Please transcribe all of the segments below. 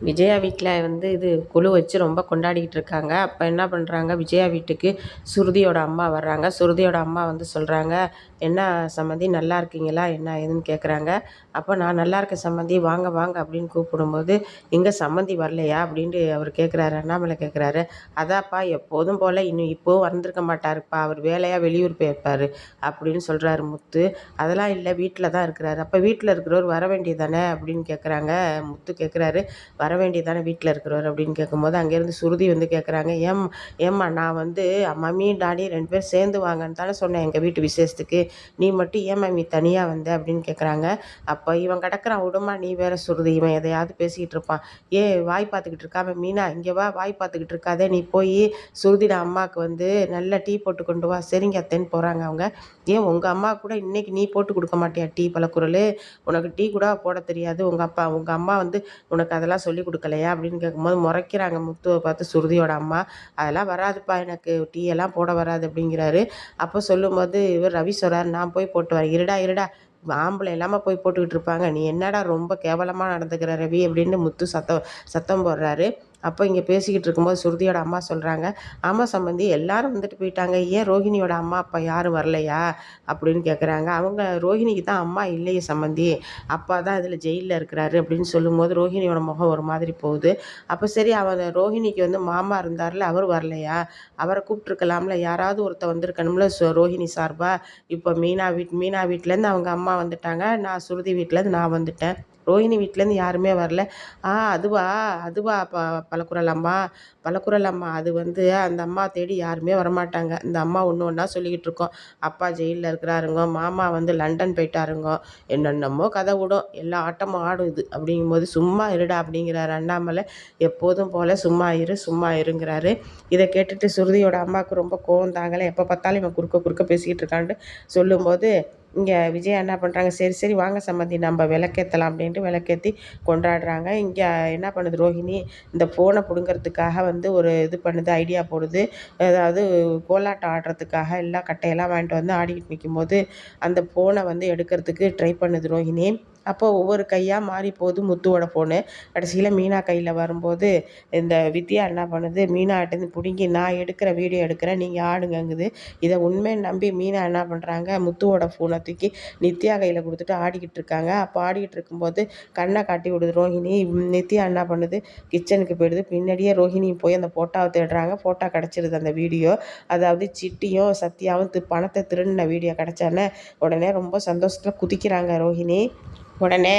விஜயா வீட்டில் வந்து இது குழு வச்சு ரொம்ப கொண்டாடிக்கிட்டு இருக்காங்க. அப்போ என்ன பண்ணுறாங்க விஜயா வீட்டுக்கு சுருதியோட அம்மா வர்றாங்க. சுருதியோட அம்மா வந்து சொல்கிறாங்க என்ன சம்மந்தி நல்லா இருக்கீங்களா? என்ன ஏதுன்னு கேட்குறாங்க அப்போ நான் நல்லா இருக்க சம்மந்தி வாங்க வாங்க அப்படின்னு கூப்பிடும்போது இங்கே சம்மந்தி வரலையா? அப்படின்ட்டு அவர் கேட்குறாரு அண்ணாமலை கேட்குறாரு அதாப்பா எப்போதும் போல் இன்னும் இப்போவும் வந்திருக்க மாட்டாருப்பா. அவர் வேலையாக வெளியூர் போயிருப்பார் அப்படின்னு சொல்கிறாரு முத்து. அதெல்லாம் இல்லை வீட்டில் தான் இருக்கிறாரு. அப்போ வீட்டில் இருக்கிறவர் வர வேண்டியதானே? அப்படின்னு கேட்குறாங்க முத்து. கேட்குறாரு வர வேண்டியதானே வீட்டில் இருக்கிறவர்? அப்படின்னு கேட்கும்போது அங்கேருந்து சுருதி வந்து கேட்குறாங்க ஏம் ஏம்மா நான் வந்து மம்மி டாடி ரெண்டு பேரும் சேர்ந்து வாங்கன்னு தானே சொன்னேன் எங்கள் வீட்டு விசேஷத்துக்கு. நீ மட்டும் ஏன் மம்மி தனியாக வந்த அப்படின்னு கேட்குறாங்க அப்போ இவன் கிடக்குறான் விடுமா நீ வேற சுருதி. இவன் எதையாவது பேசிக்கிட்டு இருப்பான். ஏ வாய் பார்த்துக்கிட்டு இருக்காம மீனா இங்கே வா வாய் பார்த்துக்கிட்டு இருக்காதே. நீ போய் சுருதிட அம்மாவுக்கு வந்து நல்ல டீ போட்டு கொண்டு வா. சரிங்க அத்தைன்னு போகிறாங்க அவங்க. ஏன் உங்கள் அம்மா கூட இன்றைக்கி நீ போட்டு கொடுக்க மாட்டியா டீ பழக்குறல்? உனக்கு டீ கூட போட தெரியாது. உங்கள் அப்பா உங்கள் அம்மா வந்து உனக்கு அதெல்லாம் சொல்லி கொடுக்கலையா? அப்படின்னு கேட்கும்போது முறைக்கிறாங்க முத்துவை பார்த்து சுருதியோட அம்மா. அதெல்லாம் வராதுப்பா எனக்கு. டீ எல்லாம் போட வராது அப்படிங்கிறாரு. அப்போ சொல்லும்போது இவர் ரவி சொல்கிறார் நான் போய் போட்டு வரேன். இருடா இருடா. ஆம்பளை இல்லாமல் போய் போட்டுக்கிட்டு இருப்பாங்க. நீ என்னடா ரொம்ப கேவலமாக நடந்துக்கிற ரவி அப்படின்னு முத்து சத்தம் சத்தம் போடுறாரு. அப்போ இங்கே பேசிக்கிட்டு இருக்கும்போது சுருதியோட அம்மா சொல்கிறாங்க ஆமாம் சம்பந்தி எல்லாரும் வந்துட்டு போயிட்டாங்க. ஏன் ரோஹிணியோட அம்மா அப்பா யாரும் வரலையா? அப்படின்னு கேட்குறாங்க அவங்க ரோஹிணிக்கு தான் அம்மா இல்லையே சம்பந்தி. அப்பா தான் இதில் ஜெயிலில் இருக்கிறாரு அப்படின்னு சொல்லும்போது ரோஹிணியோட முகம் ஒரு மாதிரி போகுது. அப்போ சரி அவன் ரோஹிணிக்கு வந்து மாமா இருந்தார்ல அவர் வரலையா? அவரை கூப்பிட்ருக்கலாம்ல யாராவது ஒருத்தர் வந்திருக்கணும்ல ரோஹிணி சார்பா? இப்போ மீனா வீட் மீனா வீட்டிலேருந்து அவங்க அம்மா வந்துட்டாங்க. நான் சுருதி வீட்டிலேருந்து நான் வந்துட்டேன். ரோஹிணி வீட்டிலேருந்து யாருமே வரல. ஆ அதுவா அதுவா ப பலக்குரல் அம்மா பலக்குரல் அம்மா அது வந்து அந்த அம்மா தேடி யாருமே வரமாட்டாங்க. இந்த அம்மா ஒன்று ஒன்றா சொல்லிக்கிட்டு இருக்கோம். அப்பா ஜெயிலில் இருக்கிறாருங்க மாமா வந்து லண்டன் போயிட்டாருங்க என்னென்னமோ கதை விடும் எல்லா ஆட்டமும் ஆடும் இது. அப்படிங்கும்போது சும்மா இருடா அப்படிங்கிறாரு அண்ணாமலை. எப்போதும் போல் சும்மா இரு சும்மா இருங்கிறாரு. இதை கேட்டுட்டு சுருதியோட அம்மாவுக்கு ரொம்ப கோவம் தாங்கலை. எப்போ பார்த்தாலும் இவன் குறுக்க குறுக்க பேசிக்கிட்டு இருக்கான்ட்டு சொல்லும்போது இங்கே விஜயா என்ன பண்ணுறாங்க சரி சரி வாங்க சம்மந்தி நம்ம விளக்கேற்றலாம் அப்படின்ட்டு விளக்கேற்றி கொண்டாடுறாங்க. இங்கே என்ன பண்ணுது ரோஹிணி? இந்த ஃபோனை பிடுங்கிறதுக்காக வந்து ஒரு இது பண்ணுது ஐடியா போடுது. அதாவது கோலாட்டம் ஆடுறதுக்காக எல்லா கட்டையெல்லாம் வாங்கிட்டு வந்து ஆடிக்கிட்டு நிற்கும்போது அந்த ஃபோனை வந்து எடுக்கிறதுக்கு ட்ரை பண்ணுது ரோஹிணி. அப்போ ஒவ்வொரு கையாக மாறி போகுது முத்துவோட ஃபோனு கடைசியில் மீனா கையில் வரும்போது இந்த வித்யா என்ன பண்ணுது? மீனாட்டேருந்து பிடுங்கி நான் எடுக்கிற வீடியோ எடுக்கிறேன் நீங்கள் ஆடுங்கங்குது. இதை உண்மையை நம்பி மீனா என்ன பண்ணுறாங்க முத்துவோட ஃபோனை தூக்கி நித்யா கையில் கொடுத்துட்டு ஆடிக்கிட்டு இருக்காங்க. அப்போ ஆடிக்கிட்டு இருக்கும்போது கண்ணை காட்டி விடுது ரோஹிணி. நித்யா என்ன பண்ணுது? கிச்சனுக்கு போயிடுது. பின்னாடியே ரோஹிணி போய் அந்த ஃபோட்டோவை தேடுறாங்க. ஃபோட்டோ கிடச்சிருது அந்த வீடியோ அதாவது சிட்டியும் சத்யாவும் பணத்தை திருடின வீடியோ கிடச்சானே உடனே ரொம்ப சந்தோஷத்தில் குதிக்கிறாங்க ரோஹிணி. உடனே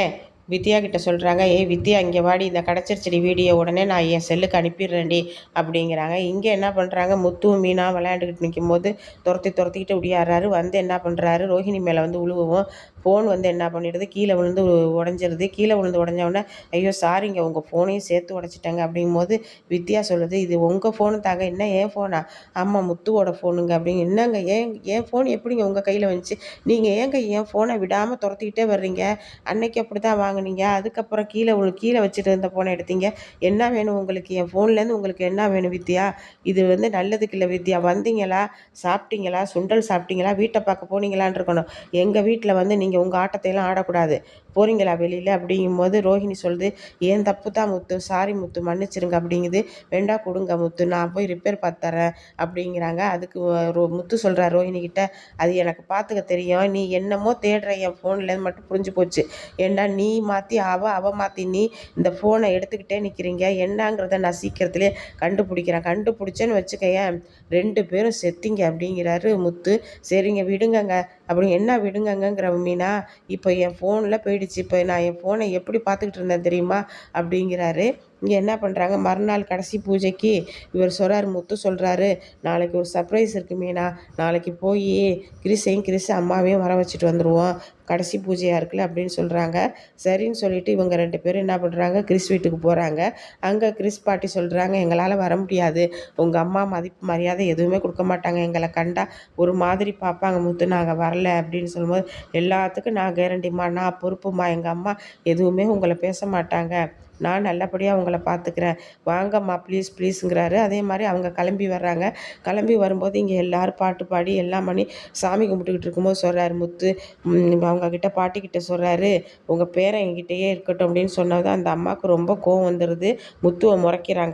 வித்யா கிட்ட சொல்கிறாங்க ஏய் வித்யா இங்கே வாடி இந்த கிடச்சிருச்சடி வீடியோ உடனே நான் என் செல்லுக்கு அனுப்பிடுறேன்டி அப்படிங்கிறாங்க. இங்கே என்ன பண்ணுறாங்க முத்து மீனா விளையாண்டுக்கிட்டு நிற்கும் போது துரத்தி துரத்திக்கிட்டு உடியாடுறாரு வந்து என்ன பண்ணுறாரு ரோஹிணி மேலே வந்து உழுவும் ஃபோன் வந்து என்ன பண்ணிடுது கீழே விழுந்து உடஞ்சிருது. கீழே விழுந்து உடஞ்சவொடனே ஐயோ சாரிங்க உங்கள் ஃபோனையும் சேர்த்து உடச்சிட்டாங்க அப்படிங்கும்போது வித்யா சொல்லுது இது உங்கள் ஃபோனு தாங்க என்ன ஏன் ஃபோனா ஆமாம் முத்துவோட ஃபோனுங்க அப்படிங்க என்னங்க ஏன் என் ஃபோன் எப்படிங்க உங்கள் கையில் வந்துச்சு? நீங்கள் ஏங்க என் ஃபோனை விடாமல் துரத்திக்கிட்டே வர்றீங்க? அன்னைக்கு அப்படி தான் வாங்கினீங்க அதுக்கப்புறம் கீழே உங்களுக்கு கீழே வச்சுட்டு இருந்த ஃபோனை எடுத்தீங்க. என்ன வேணும் உங்களுக்கு? என் ஃபோன்லேருந்து உங்களுக்கு என்ன வேணும் வித்யா? இது வந்து நல்லதுக்கு இல்லை வித்யா. வந்தீங்களா? சாப்பிட்டீங்களா? சுண்டல் சாப்பிட்டீங்களா? வீட்டை பார்க்க போனீங்களான் இருக்கணும். எங்கள் வீட்டில் வந்து நீங்கள் உங்கள் ஆட்டத்தையெல்லாம் ஆடக்கூடாது. போகிறீங்களா வெளியில்? அப்படிங்கும்போது ரோஹிணி சொல்லுது ஏன் தப்பு தான் முத்து? சாரி முத்து மன்னிச்சிருங்க. அப்படிங்குது. வேண்டா கொடுங்க முத்து நான் போய் ரிப்பேர் பார்த்துறேன் அப்படிங்கிறாங்க. அதுக்கு ரோ முத்து சொல்கிறா ரோஹிணி கிட்ட அது எனக்கு பார்த்துக்க தெரியும். நீ என்னமோ தேடுற என் ஃபோனில் மட்டும் புரிஞ்சு போச்சு. ஏண்டா நீ மாற்றி அவ அவ மாற்றி நீ இந்த ஃபோனை எடுத்துக்கிட்டே நிற்கிறீங்க என்னங்கிறத நான் சீக்கிரத்துலேயே கண்டுபிடிக்கிறேன். கண்டுபிடிச்சேன்னு வச்சுக்கையன் ரெண்டு பேரும் செத்திங்க. அப்படிங்கிறாரு முத்து. சரிங்க விடுங்கங்க. அப்படி என்ன விடுங்கங்கிற மீனா இப்போ என் ஃபோனில் போயிடுச்சு. இப்போ நான் என் ஃபோனை எப்படி பார்த்துக்கிட்டு இருந்தேன் தெரியுமா? அப்படிங்கிறாரு. இங்கே என்ன பண்ணுறாங்க மறுநாள் கடைசி பூஜைக்கு இவர் சொல்கிறார் முத்து சொல்கிறாரு நாளைக்கு ஒரு சர்ப்ரைஸ் இருக்குது மீனா. நாளைக்கு போய் கிறிஸையும் கிறிஸ் அம்மாவையும் வர வச்சுட்டு வந்துடுவோம் கடைசி பூஜையாக இருக்குல்ல அப்படின்னு சொல்கிறாங்க சரின்னு சொல்லிட்டு இவங்க ரெண்டு பேரும் என்ன பண்ணுறாங்க கிறிஸ் வீட்டுக்கு போகிறாங்க அங்கே கிறிஸ் பாட்டி சொல்கிறாங்க எங்களால் வர முடியாது. உங்கள் அம்மா மதிப்பு மரியாதை எதுவுமே கொடுக்க மாட்டாங்க. எங்களை கண்டா ஒரு மாதிரி பார்ப்பாங்க. முத்து நாங்கள் வரல. அப்படின்னு சொல்லும்போது எல்லாத்துக்கும் நான் கேரண்டிம்மா நான் பொறுப்புமா எங்கள் அம்மா எதுவுமே உங்களை பேச மாட்டாங்க. நான் நல்லபடியாக உங்களை பார்த்துக்கிறேன் வாங்கம்மா ப்ளீஸ் ப்ளீஸுங்கிறாரு அதே மாதிரி அவங்க கிளம்பி வர்றாங்க. கிளம்பி வரும்போது இங்கே எல்லோரும் பாட்டு பாடி எல்லாம் பண்ணி சாமி கும்பிட்டுக்கிட்டு இருக்கும்போது சொல்கிறாரு முத்து. அவங்கக்கிட்ட பாட்டிக்கிட்ட சொல்கிறாரு உங்கள் பேரன் எங்கிட்டேயே இருக்கட்டும் அப்படின்னு சொன்னதும் அந்த அம்மாவுக்கு ரொம்ப கோவம் வந்துடுது முத்துவை முறைக்கிறாங்க.